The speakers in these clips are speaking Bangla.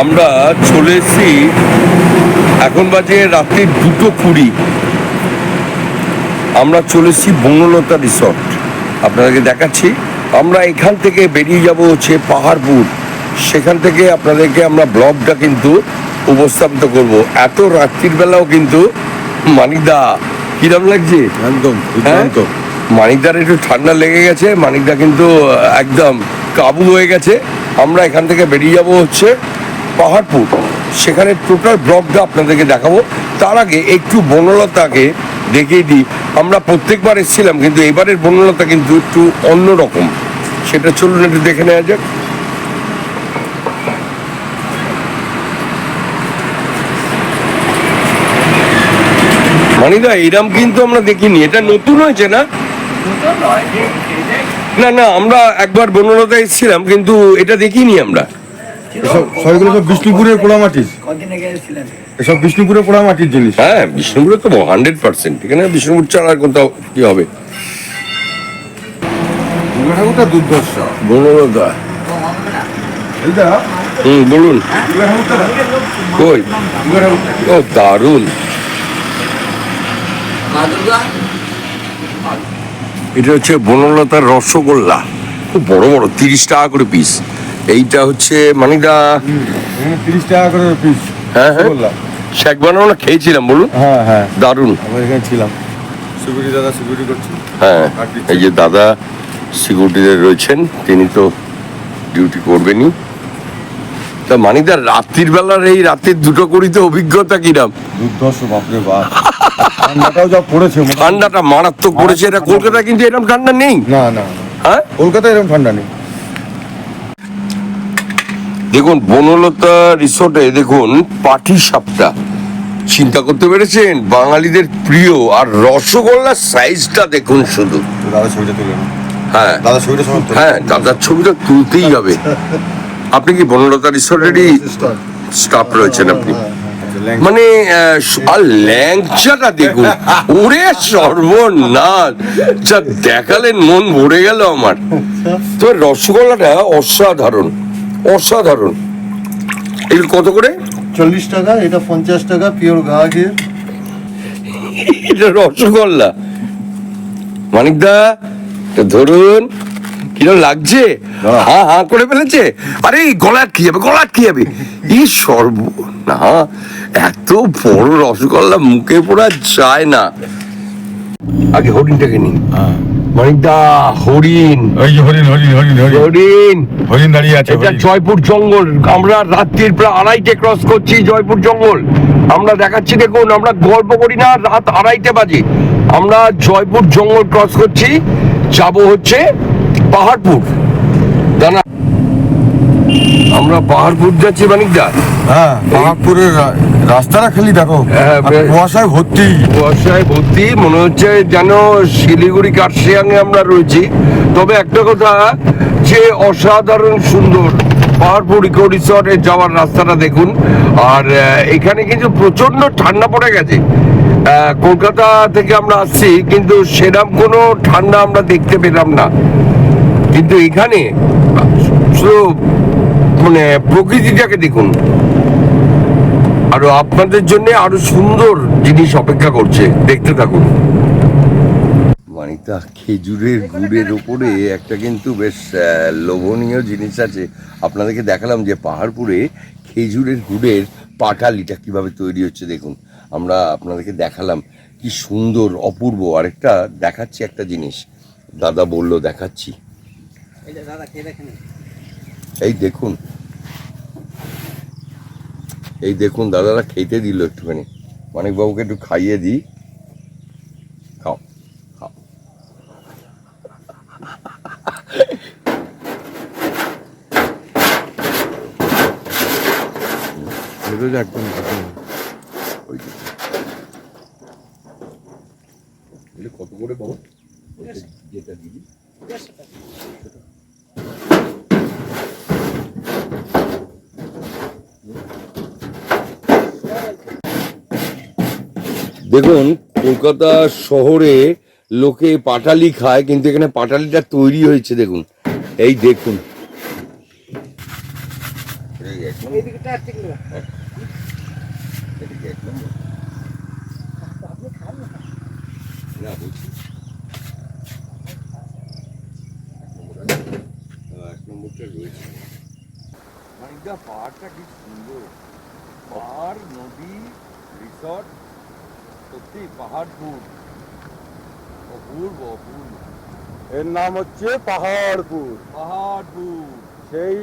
আমরা চলে এসেছি এখন বাজে রাত্রি দুটো কুড়ি। আমরা চলে এসেছি বনলতা রিসর্ট। আপনাদেরকে দেখাচ্ছি। আমরা এখান থেকে বেরিয়ে যাব হচ্ছে পাহাড়পুর। সেখান থেকে আপনাদেরকে আমরা ব্লগটা কিন্তু উপস্থাপিত করব। এত রাত্রির বেলাও কিন্তু মানিকদা কিরম লাগছে? একদম হ্যাঁ? মানিকদার একটু ঠান্ডা লেগে গেছে মানিকদা কিন্তু একদম কাবু হয়ে গেছে। আমরা এখান থেকে বেরিয়ে যাব হচ্ছে পাহাড়পুর। সেখানে টোটাল ব্লকটা আপনাদেরকে দেখাবো। তার আগে একটু বনলতাকে দেখিয়ে দিই। আমরা প্রত্যেকবার এসেছিলাম কিন্তু এবারের বনলতা কিন্তু একটু অন্যরকম সেটা চলুন একটু দেখে নেওয়া যাক। মানিদা এরম কিন্তু আমরা দেখিনি। এটা নতুন হয়েছে না? না না আমরা একবার বনলতা এসেছিলাম কিন্তু এটা দেখিনি আমরা। সবগুলো সব বিষ্ণুপুরের পোড়ামাটির। কদিন আগে এসেছিলেন এসব বিষ্ণুপুরের জিনিস। হ্যাঁ বিষ্ণুপুরে তো হান্ড্রেড পার্সেন্ট এখানে বিষ্ণুপুর ছাড়া আর কোথাও কি হবে? দুর্গা ঠাকুরটা দুর্ধর্ষ। বনলতা। হুম বলুন। কই? ও দারুণ। এটা হচ্ছে বনলতার রসগোল্লা। খুব বড় বড় তিরিশ টাকা করে পিস এইটা হচ্ছে মানিদা হুম, তিরিশ টাকা করে পিস হ্যাঁ হ্যাঁ। শেখ বানানো না খেয়েছিলাম বলুন। হ্যাঁ হ্যাঁ। দারুণ। আমরা এখানে ছিলাম। সিকিউরিটি দাদা সিকিউরিটি করছি। হ্যাঁ এই যে দাদা সিকিউরিটিতে রয়েছেন তিনি তো ডিউটি করবেনই। তা মানিদার রাত্রির বেলার এই রাতের দুটো করিতে অভিজ্ঞতা কিরাম। দুর্ধর্ষ বাপরে বাপ। ঠান্ডাটাও যা পড়েছে ঠান্ডাটা মারাত্মক পড়েছে এটা কলকাতায় কিন্তু এরকম ঠান্ডা নেই। না না হ্যাঁ? কলকাতায় এরকম ঠান্ডা নেই। দেখুন বনলতা রিসোর্টে দেখুন পাটি সাপটা চিন্তা করতে পেরেছেন? বাঙালিদের প্রিয় আর রসগোল্লার সাইজটা দেখুন শুধু। দাদা ছবিটা তুলে হ্যাঁ। দাদা ছবিটা হ্যাঁ দাদার ছবিটা তুলতেই হবে। আপনি কি বনলতা রিসোর্টেরই স্টাফ রয়েছেন আপনি? মানে আর ল্যাংচাটা দেখুন। ওরে সর্বনাশ! যা দেখালেন মন ভরে গেল আমার। তো রসগোল্লাটা অসাধারণ। অসাধারণ। এগুলো কত করে? চল্লিশ টাকা এটা পঞ্চাশ টাকা পিওর গাছের এটা রসগোল্লা। মানিকদা ধরুন কিরম লাগছে। হ্যাঁ হ্যাঁ করে ফেলেছে? আরে গলার কি যাবে গলার কি যাবে। এই সর্ব না এত বড় রসগোল্লা মুখে পড়া যায় না। আগে হরিণটাকে নিন। হ্যাঁ। মানিকদা হরিণ। ওই যে হরিণ হরিণ হরিণ হরিণ। হরিণ। হরিণ দাঁড়িয়ে আছে এটা জয়পুর জঙ্গল। আমরা রাত্রির প্রায় আড়াইটে ক্রস করছি জয়পুর জঙ্গল। আমরা দেখাচ্ছি দেখুন আমরা গল্প করি না রাত আড়াইটে বাজে। আমরা জয়পুর জঙ্গল ক্রস করছি। যাব হচ্ছে পাহাড়পুর। দানা আমরা পাহাড়পুর যাচ্ছি মানিকদা। হ্যাঁ পাহাড়পুরের রাস্তাটা খালি দেখো। হ্যাঁ, কুয়াশায় ভর্তি। কুয়াশায় ভর্তি মনে হচ্ছে যেন শিলিগুড়ি কার্শিয়াঙে আমরা রয়েছি। তবে একটা কথা যে অসাধারণ সুন্দর পাহাড়পুর ইকো রিসর্টে যাওয়ার রাস্তাটা দেখুন। আর এখানে কিন্তু প্রচণ্ড ঠান্ডা পড়ে গেছে। কলকাতা থেকে আমরা আসছি কিন্তু সেরকম কোনো ঠান্ডা আমরা দেখতে পেলাম না। কিন্তু এখানে শুধু মানে প্রকৃতিটাকে দেখুন। আরও আপনাদের জন্য আরও সুন্দর জিনিস অপেক্ষা করছে। দেখতে থাকুন। মানিতা খেজুরের গুড়ের উপরে একটা কিন্তু বেশ লোভনীয় জিনিস আছে। আপনাদেরকে দেখালাম যে পাহাড়পুরে খেজুরের গুড়ের পাটালিটা কীভাবে তৈরি হচ্ছে দেখুন। আমরা আপনাদেরকে দেখালাম কি সুন্দর অপূর্ব। আরেকটা দেখাচ্ছি একটা জিনিস। দাদা বলল দেখাচ্ছি। দাদা এই দেখুন এই দেখুন দাদারা খেতে দিল একটুখানি। মানিক বাবুকে একটু খাইয়ে দিই। খাও খাও। একদম। ওই কত করে বাবু? যেটা দিবি। দেখুন, কলকাতা শহরে লোকে পাটালি খায়, কিন্তু এখানে পাটালিটা তৈরি হয়েছে, দেখুন। এই দেখুন। পাহাড়টা কি সুন্দর। পাহাড়, নদী রিসর্ট সত্যি পাহাড়পুর অপূর্ব অপূর্ব। এর নাম হচ্ছে পাহাড়পুর পাহাড়পুর সেই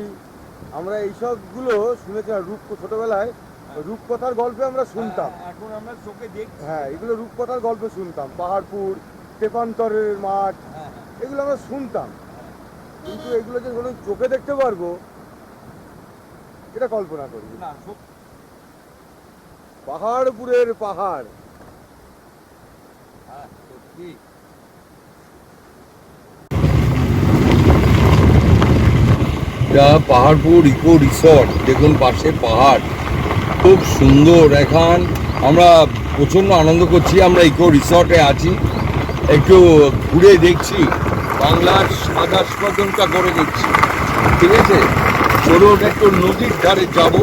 আমরা এইসবগুলো শুনেছিলাম রূপ ছোটবেলায়। রূপকথার গল্পে আমরা শুনতাম। এখন আমরা চোখে দেখছি। হ্যাঁ এগুলো রূপকথার গল্পে শুনতাম। পাহাড়পুর তেপান্তরের মাঠ হ্যাঁ, এগুলো আমরা শুনতাম। কিন্তু এগুলো যে কোনো চোখে দেখতে পারব এটা কল্পনা করি। না পাহাড়পুরের পাহাড়। হ্যাঁ, এটা পাহাড়পুর ইকো রিসর্ট, দেখুন পাশে পাহাড়। খুব সুন্দর, এখন আমরা প্রচণ্ড আনন্দ করছি, আমরা ইকো রিসর্টে আছি। একটু ঘুরে দেখছি, বাংলার সাদা স্পদনটা করে দেখছি। ঠিক আছে? চলুন একটু নদীর ধারে যাব।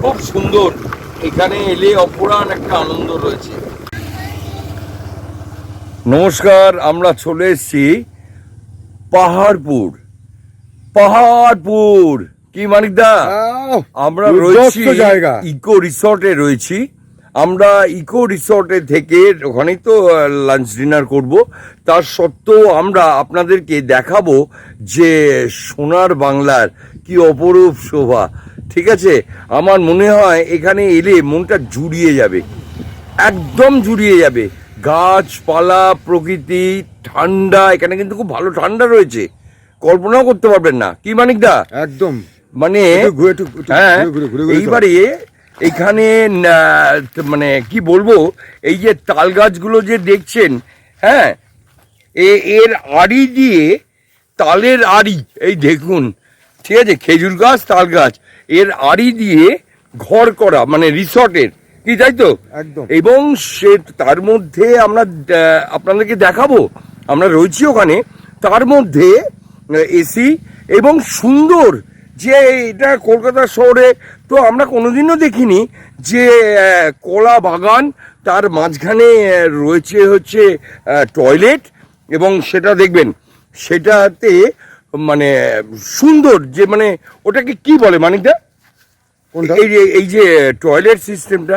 খুব সুন্দর, এখানে এলে অপরাণ একটা আনন্দ রয়েছে। নমস্কার আমরা চলে এসেছি পাহাড়পুর। পাহাড়পুর! কি মানিকদা আমরা রয়েছি। ইকো রিসর্টে রয়েছি। আমরা ইকো রিসর্টে থেকে ওখানেই তো লাঞ্চ ডিনার করব। তার সত্ত্বেও আমরা আপনাদেরকে দেখাবো যে সোনার বাংলার কি অপরূপ শোভা। ঠিক আছে? আমার মনে হয় এখানে এলে মনটা জুড়িয়ে যাবে। একদম জুড়িয়ে যাবে। গাছপালা প্রকৃতি ঠান্ডা এখানে কিন্তু খুব ভালো ঠান্ডা রয়েছে। কল্পনাও করতে পারবেন না। কি মানিকদা একদম। মানে হ্যাঁ এইবারে এখানে না- মানে কি বলব এই যে তাল গাছগুলো যে দেখছেন হ্যাঁ এর আড়ি দিয়ে তালের আড়ি এই দেখুন ঠিক আছে খেজুর গাছ তাল গাছ এর আড়ি দিয়ে ঘর করা মানে রিসর্টের কি তাই তো? একদম। এবং সে তার মধ্যে আমরা আপনাদেরকে দেখাবো আমরা রয়েছি ওখানে তার মধ্যে এসি এবং সুন্দর যে এটা কলকাতা শহরে তো আমরা কোনোদিনও দেখিনি যে কলা বাগান তার মাঝখানে রয়েছে হচ্ছে টয়লেট এবং সেটা দেখবেন সেটাতে মানে সুন্দর যে মানে ওটাকে কি বলে মানিকদা? এই যে এই যে টয়লেট সিস্টেমটা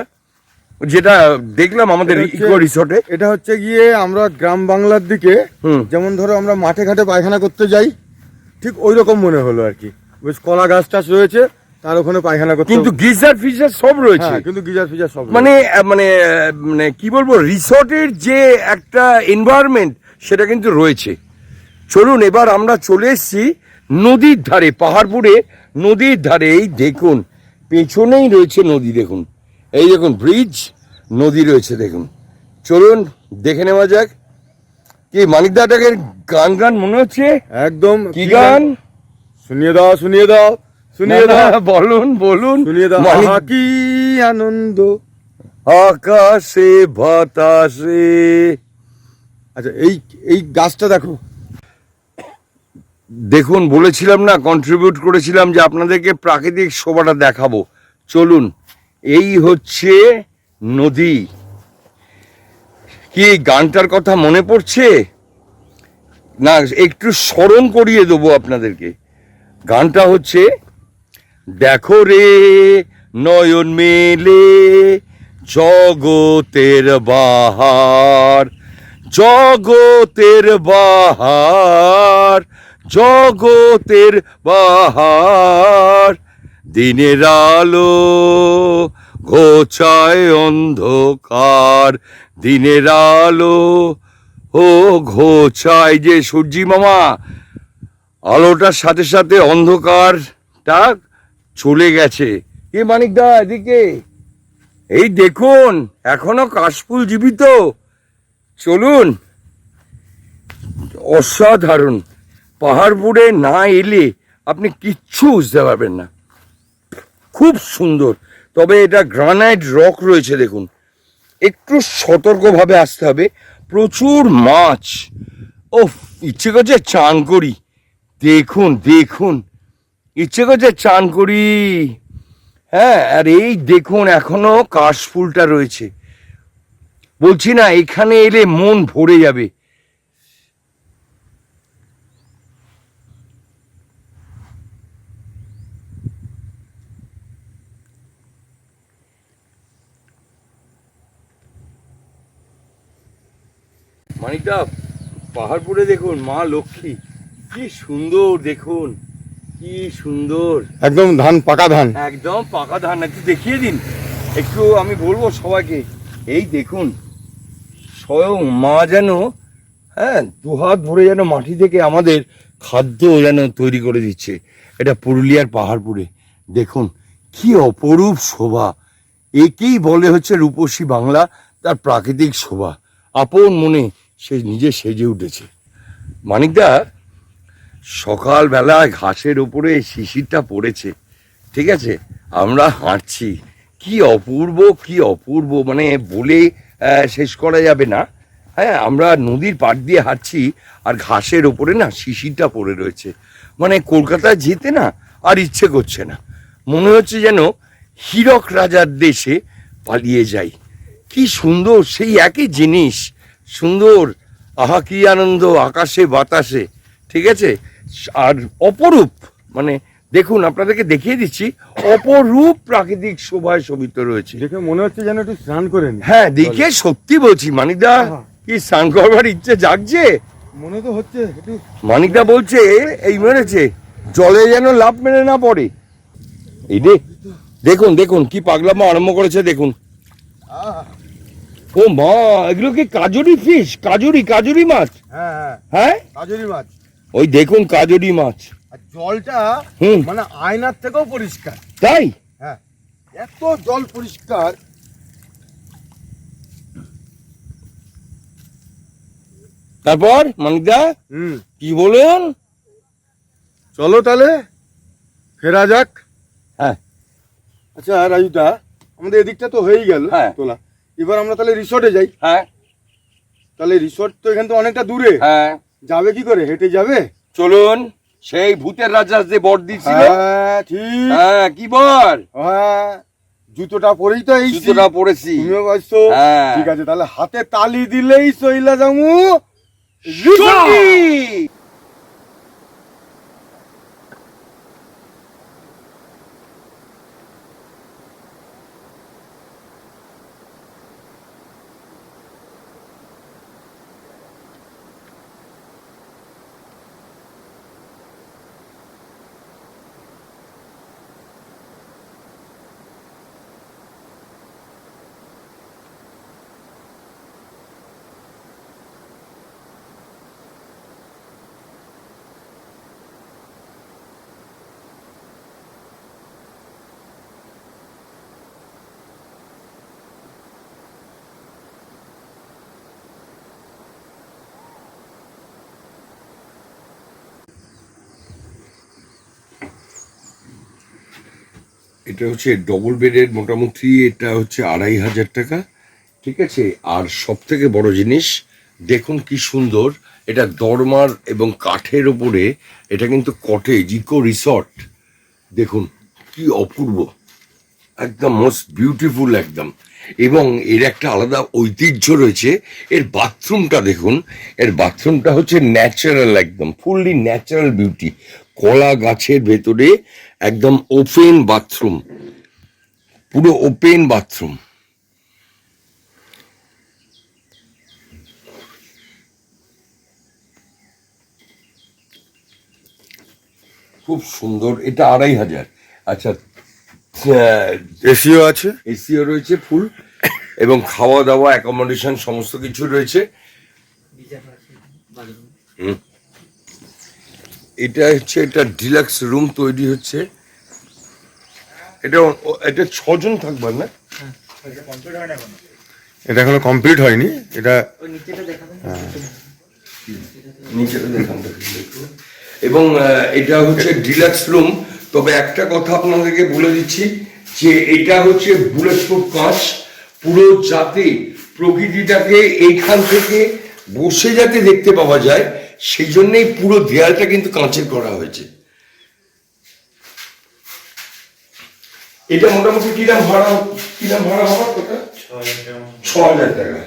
যেটা দেখলাম আমাদের ইকো রিসর্টে এটা হচ্ছে গিয়ে আমরা গ্রাম বাংলার দিকে। যেমন ধরো আমরা মাঠে ঘাটে পায়খানা করতে যাই ঠিক ওই রকম মনে হলো আর কি। বেশ কলা গাছ টাছ রয়েছে তার ওখানে পায়খানা করতে কিন্তু গিজার ফিজার সব রয়েছে। হ্যাঁ কিন্তু গিজার ফিজার সব মানে মানে মানে কি বলব রিসর্টের যে একটা এনভায়রনমেন্ট সেটা কিন্তু রয়েছে। চলুন এবার আমরা চলে এসেছি নদীর ধারে পাহাড়পুরে। নদীর ধারে এই দেখুন পেছনেই রয়েছে নদী দেখুন। এই দেখুন ব্রিজ নদী রয়েছে দেখুন। চলুন দেখে নেওয়া যাক। কি মানিকদাটাকে গান গান মনে হচ্ছে? একদম কি গান? শুনিয়ে দাও শুনিয়ে দাও শুনিয়ে দাও। বলুন বলুন। শুনিয়ে দাও। কি আনন্দ। আকাশে বাতাসে। আচ্ছা এই এই গাছটা দেখো। দেখুন বলেছিলাম না কন্ট্রিবিউট করেছিলাম যে আপনাদেরকে প্রাকৃতিক শোভাটা দেখাবো। চলুন এই হচ্ছে নদী। কি গানটার কথা মনে পড়ছে? না, একটু স্মরণ করিয়ে দেবো আপনাদেরকে। গানটা হচ্ছে, দেখো রে, নয়ন মেলে জগতের বাহার জগতের বাহার জগতের বাহার। দিনের আলো ঘোচায় অন্ধকার। দিনের আলো, ও ঘোচায় যে সূর্যি মামা। আলোটার সাথে সাথে অন্ধকারটা চলে গেছে। এ মানিকদা এদিকে। এই দেখুন, এখনও কাশফুল জীবিত। চলুন। অসাধারণ। পাহাড়পুরে না এলে আপনি কিচ্ছু বুঝতে পারবেন না। খুব সুন্দর। তবে এটা গ্রানাইট রক রয়েছে, দেখুন। একটু সতর্কভাবে আসতে হবে। প্রচুর মাছ। ও ইচ্ছে করছে চান করি। দেখুন দেখুন। ইচ্ছে করছে চান করি। হ্যাঁ আর এই দেখুন, এখনও কাশফুলটা রয়েছে। বলছি না, এখানে এলে মন ভরে যাবে। মানিকদা পাহাড়পুরে দেখুন মা লক্ষ্মী। কি সুন্দর দেখুন কি সুন্দর। একদম ধান পাকা ধান। একদম পাকা ধান একটু দেখিয়ে দিন। একটু আমি বলব সবাইকে এই দেখুন স্বয়ং মা যেন হ্যাঁ দুহাত ভরে যেন মাটি থেকে আমাদের খাদ্য যেন তৈরি করে দিচ্ছে। এটা পুরুলিয়ার পাহাড়পুরে। দেখুন কি অপরূপ শোভা। একেই বলে হচ্ছে রূপসী বাংলা তার প্রাকৃতিক শোভা। আপন মনে সে নিজে সেজে উঠেছে। মানিকদা, সকালবেলায় ঘাসের উপরে শিশিরটা পড়েছে, ঠিক আছে? আমরা হাঁটছি। কি অপূর্ব কি অপূর্ব মানে বলে শেষ করা যাবে না। হ্যাঁ আমরা নদীর পাড় দিয়ে হাঁটছি আর ঘাসের ওপরে না শিশিরটা পড়ে রয়েছে। মানে কলকাতায় যেতে না আর ইচ্ছে করছে না। মনে হচ্ছে যেন হীরক রাজার দেশে পালিয়ে যাই। কি সুন্দর, সেই একই জিনিস। সুন্দর আহা কি আনন্দ আকাশে বাতাসে ঠিক আছে? আর অপরূপ মানে দেখুন আপনাদেরকে দেখিয়ে দিচ্ছি অপরূপ প্রাকৃতিক শোভায় শোভিত রয়েছে। দেখে মনে হচ্ছে যেন একটু স্নান করে হ্যাঁ দেখে সত্যি বলছি মানিকদা কি স্নান করবার ইচ্ছে জাগছে? মনে তো হচ্ছে মানিকদা বলছে এই মেরেছে জলে যেন লাভ মেরে না পড়ে। এই দেখুন দেখুন কি পাগলামো আরম্ভ করেছে দেখুন। ও মা এগুলো কি কাজুরি ফিশ কাজুরি কাজুরি মাছ? হ্যাঁ হ্যাঁ। হ্যাঁ? কাজুরি মাছ। ওই দেখুন কাজুরি মাছ। আর জলটা। মানে আয়নার থেকেও পরিষ্কার। তাই? হ্যাঁ এত জল পরিষ্কার। তারপর মানিকদা হুম। কি বলুন চলো তাহলে ফেরা যাক। হ্যাঁ। আচ্ছা রাজুদা আমাদের এদিকটা তো হয়েই গেল হ্যাঁ। তোলা। এবার আমরা তাহলে রিসর্টে যাই। হ্যাঁ। তাহলে রিসর্ট তো এখান থেকে অনেকটা দূরে। হ্যাঁ। যাবে কি করে? হেঁটে যাবে? চলুন সেই ভূতের রাজা যে বর দিছিল হ্যাঁ ঠিক। হ্যাঁ কি বল হ্যাঁ জুতোটা পরেই তো এই জুতোটা পরেছি। তুমিও পাইছো হ্যাঁ। ঠিক আছে তাহলে হাতে তালি দিলেই সইলা যামু সঙ্গী! এটা হচ্ছে ডবল বেডের মোটামুটি এটা হচ্ছে আড়াই হাজার টাকা, ঠিক আছে? আর সব থেকে বড় জিনিস, দেখুন কি সুন্দর, এটা দরমার এবং কাঠের ওপরে এটা কিন্তু কটেজ ইকো রিসর্ট দেখুন কি অপূর্ব, একদম মোস্ট বিউটিফুল একদম। এবং এর একটা আলাদা ঐতিহ্য রয়েছে, এর বাথরুমটা দেখুন, এর বাথরুমটা হচ্ছে ন্যাচারাল একদম ফুললি ন্যাচারাল বিউটি কলা গাছের ভেতরে একদম ওপেন বাথরুম পুরো ওপেন বাথরুম খুব সুন্দর এটা আড়াই হাজার। আচ্ছা এসিও আছে? এসিও রয়েছে ফুল এবং খাওয়া দাওয়া অ্যাকোমোডেশন সমস্ত কিছু রয়েছে। হুম। এটা হচ্ছে এটা ডিলাক্স রুম তৈরি হচ্ছে। এটা এটা ছজন থাকবার না? এটা এখনও কমপ্লিট হয়নি। এটা দেখুন। এবং এটা হচ্ছে ডিলাক্স রুম। তবে একটা কথা আপনাদেরকে বলে দিচ্ছি যে এটা হচ্ছে বুলেট প্রুফ কাঁচ। পুরো যাতে প্রকৃতিটাকে এইখান থেকে বসে যাতে দেখতে পাওয়া যায়। সেই জন্যই পুরো দেয়ালটা কিন্তু কাঁচের করা হয়েছে। এটা মোটামুটি কিরাম ভাড়া কিরাম ভাড়া হওয়ার কথা ছ হাজার টাকা।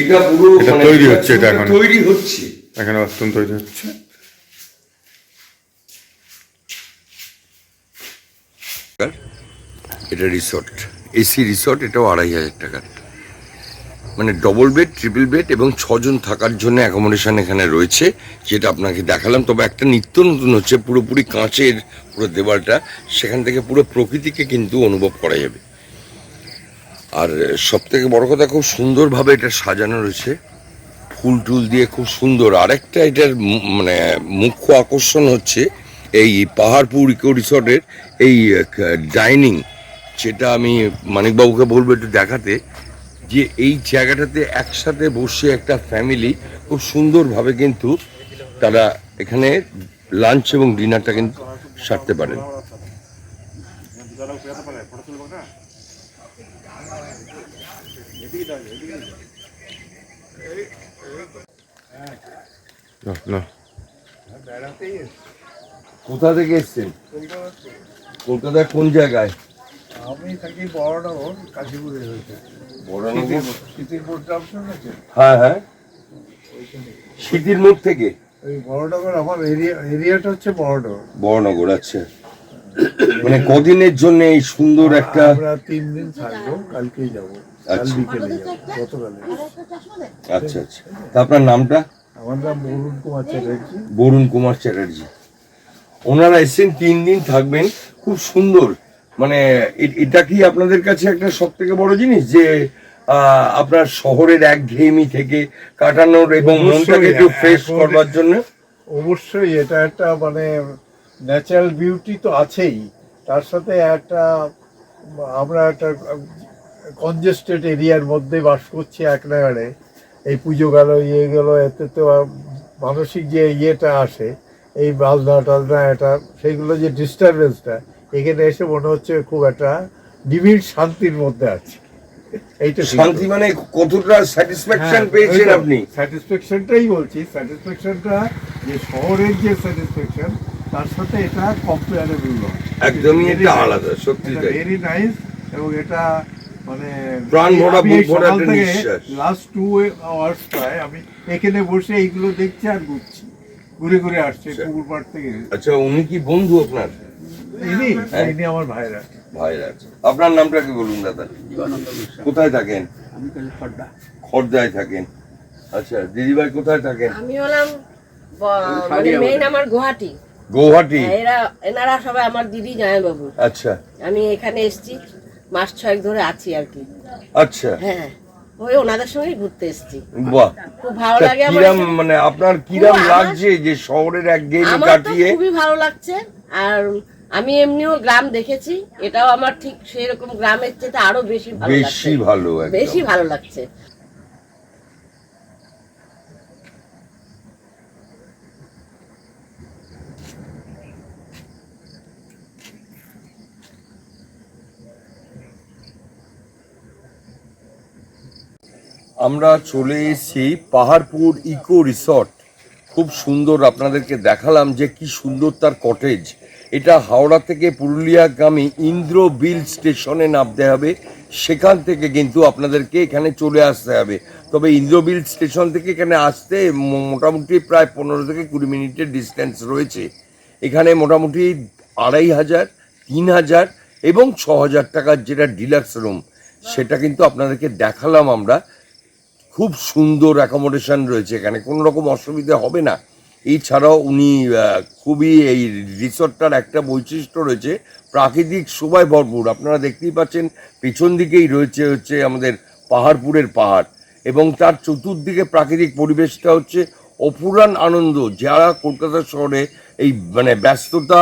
এটা পুরো মানে তৈরি হচ্ছে এটা এখন। তৈরি হচ্ছে। এখানে বাথরুম তৈরি হচ্ছে। এটা রিসর্ট এসি রিসর্ট এটাও আড়াই হাজার টাকার। মানে ডবল বেড ট্রিপল বেড এবং ছজন থাকার জন্য অ্যাকোমোডেশন এখানে রয়েছে, যেটা আপনাকে দেখালাম। তবে একটা নিত্য নতুন হচ্ছে, পুরোপুরি কাঁচের পুরো দেওয়ালটা, সেখান থেকে পুরো প্রকৃতিকে কিন্তু অনুভব করা যাবে। আর সব থেকে বড় কথা, খুব সুন্দরভাবে এটা সাজানো রয়েছে। ফুল টুল দিয়ে খুব সুন্দর। আরেকটা এটার মানে মুখ্য আকর্ষণ হচ্ছে এই পাহাড়পুর ইকো রিসর্টের এই ডাইনিং যেটা আমি মানিকবাবুকে বলব একটু দেখাতে। যে এই জায়গাটাতে একসাথে বসে একটা ফ্যামিলি খুব সুন্দরভাবে কিন্তু তারা এখানে লাঞ্চ এবং ডিনারটা কিন্তু সারতে পারেন। কোথা থেকে এসছেন? কলকাতার কোন জায়গায়? আমি থাকি বড়নগর কাশীপুরে হয়েছে। বড়নগর? শুনেছেন হ্যাঁ হ্যাঁ। মুখ থেকে? ওই বড়নগর আমার এরিয়া এরিয়াটা হচ্ছে বড়নগর। বড়নগর আচ্ছা। মানে কদিনের জন্য এই সুন্দর একটা আমরা তিন দিন থাকব কালকেই যাব। কাল আচ্ছা। বিকেলে যাব গতকালে। আচ্ছা আচ্ছা। তা আপনার নামটা? আমার নাম বরুণ কুমার চ্যাটার্জি। বরুণ কুমার চ্যাটার্জি। ওনারা এসেছেন তিন দিন থাকবেন। খুব সুন্দর। মানে এটা কি আপনাদের কাছে একটা সব থেকে বড় জিনিস? যে আপনার শহরের এক ঘেয়েমি থেকে কাটানোর এবং মনটাকে একটু হ্যাঁ, ফ্রেশ করবার জন্য? অবশ্যই এটা একটা মানে ন্যাচারাল বিউটি তো আছেই। তার সাথে একটা আমরা একটা কনজেস্টেড এরিয়ার মধ্যে বাস করছি এক নাগারে এই পুজো গেল ইয়ে গেল এতে তো মানসিক যে ইয়েটা আসে এই বাজনা টাজনা এটা সেগুলো যে ডিস্টারবেন্সটা এখানে এসে মনে হচ্ছে খুব একটা নিবিড় শান্তির মধ্যে আছে। এইটা শান্তি মানে কতটা স্যাটিসফ্যাকশন পেয়েছেন আপনি? স্যাটিসফ্যাকশনটাই বলছি। স্যাটিসফ্যাকশনটা যে শহরের যে স্যাটিসফ্যাকশন তার সাথে এটা কম্পেয়ারেবল নয়। একদমই এটা আলাদা, সত্যি তাই। ভেরি নাইস এবং এটা মানে প্রাণ ভরা, বুক ভরা একটা নিঃশ্বাস। লাস্ট টু আওয়ার্স প্রায় আমি এখানে বসে এইগুলো দেখছি আর ঘুরছি। ঘুরে ঘুরে আসছে পুকুর পাড় থেকে। আচ্ছা উনি কি বন্ধু আপনার? ইনি? হ্যাঁ। ইনি আমার ভাইরা। ভাইরা। আপনার নামটা কি বলুন দাদা? কোথায় থাকেন? আমি থাকেন। আচ্ছা দিদিভাই কোথায় থাকেন? আমি হলাম মানে মেইন আমার গুয়াহাটি। গৌহাটি এরা এনারা সবাই আমার দিদি জামাইবাবু। আচ্ছা। আমি এখানে এসেছি মাস ছয়েক ধরে আছি আর কি। আচ্ছা। হ্যাঁ ওই ওনাদের সঙ্গেই ঘুরতে এসেছি। বাহ। খুব ভালো লাগে কিরাম মানে আপনার কিরাম লাগছে যে শহরের এক গেমে আমার তো কাটিয়ে? খুবই ভালো লাগছে। আর আমি এমনিও গ্রাম দেখেছি এটাও আমার ঠিক সেই রকম গ্রামের চেয়ে আরও বেশি ভালো বেশি ভালো বেশি ভালো লাগছে। আমরা চলে এসেছি পাহাড়পুর ইকো রিসর্ট। খুব সুন্দর আপনাদেরকে দেখালাম যে কি সুন্দর তার কটেজ এটা হাওড়া থেকে পুরুলিয়াগামী ইন্দ্র বিল স্টেশনে নামতে হবে। সেখান থেকে কিন্তু আপনাদেরকে এখানে চলে আসতে হবে। তবে ইন্দ্রবিল স্টেশন থেকে এখানে আসতে মোটামুটি প্রায় পনেরো থেকে কুড়ি মিনিটের ডিস্টেন্স রয়েছে। এখানে মোটামুটি আড়াই হাজার, তিন হাজার এবং ছ হাজার টাকার যেটা ডিলাক্স রুম সেটা কিন্তু আপনাদেরকে দেখালাম আমরা। খুব সুন্দর অ্যাকোমোডেশন রয়েছে এখানে, কোনো রকম অসুবিধা হবে না। এছাড়াও উনি খুবই এই রিসর্টটার একটা বৈশিষ্ট্য রয়েছে, প্রাকৃতিক শোভায় ভরপুর। আপনারা দেখতেই পাচ্ছেন, পেছন দিকেই রয়েছে হচ্ছে আমাদের পাহাড়পুরের পাহাড় এবং তার চতুর্দিকে প্রাকৃতিক পরিবেশটা হচ্ছে অপুরাণ আনন্দ। যারা কলকাতা শহরে এই মানে ব্যস্ততা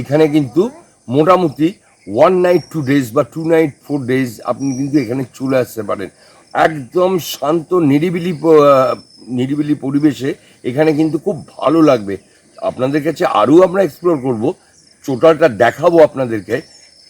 এখানে কিন্তু মোটামুটি ওয়ান নাইট টু ডেজ বা টু নাইট ফোর ডেজ আপনি কিন্তু এখানে চলে আসতে পারেন। একদম শান্ত, নিরিবিলি নিরিবিলি পরিবেশে এখানে কিন্তু খুব ভালো লাগবে। আপনাদের কাছে আরও আমরা এক্সপ্লোর করব। টোটালটা দেখাবো আপনাদেরকে।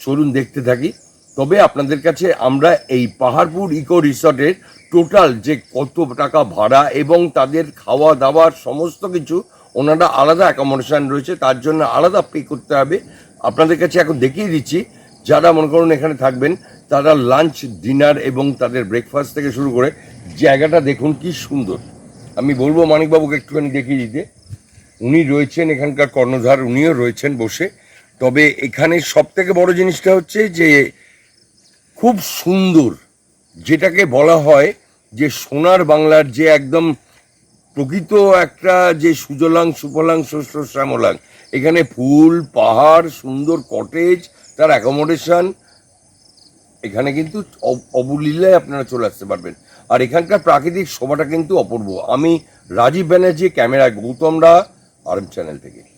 চলুন দেখতে থাকি। তবে আপনাদের কাছে আমরা এই পাহাড়পুর ইকো রিসর্টের টোটাল যে কত টাকা ভাড়া এবং তাদের খাওয়া দাওয়ার সমস্ত কিছু, ওনারা আলাদা অ্যাকোমোডেশন রয়েছে, তার জন্য আলাদা পে করতে হবে। আপনাদের কাছে এখন দেখিয়ে দিচ্ছি। যারা মনে করুন এখানে থাকবেন, তারা লাঞ্চ ডিনার এবং তাদের ব্রেকফাস্ট থেকে শুরু করে জায়গাটা দেখুন কি সুন্দর। আমি বলব মানিকবাবুকে একটুখানি দেখিয়ে দিতে। উনি রয়েছেন এখানকার কর্ণধার, উনিও রয়েছেন বসে। তবে এখানে সব থেকে বড় জিনিসটা হচ্ছে যে, খুব সুন্দর যেটাকে বলা হয় যে সোনার বাংলার যে একদম প্রকৃত একটা যে সুজলাং, সুফলাং শস্য শ্যামলাং। এখানে ফুল, পাহাড়, সুন্দর কটেজ, তার অ্যাকোমোডেশন এখানে কিন্তু অবলীলায় আপনারা চলে আসতে পারবেন। আর এখানকার প্রাকৃতিক শোভাটা কিন্তু অপূর্ব। আমি রাজীব ব্যানার্জি, ক্যামেরায় গৌতমরা রা আরএম চ্যানেল থেকে।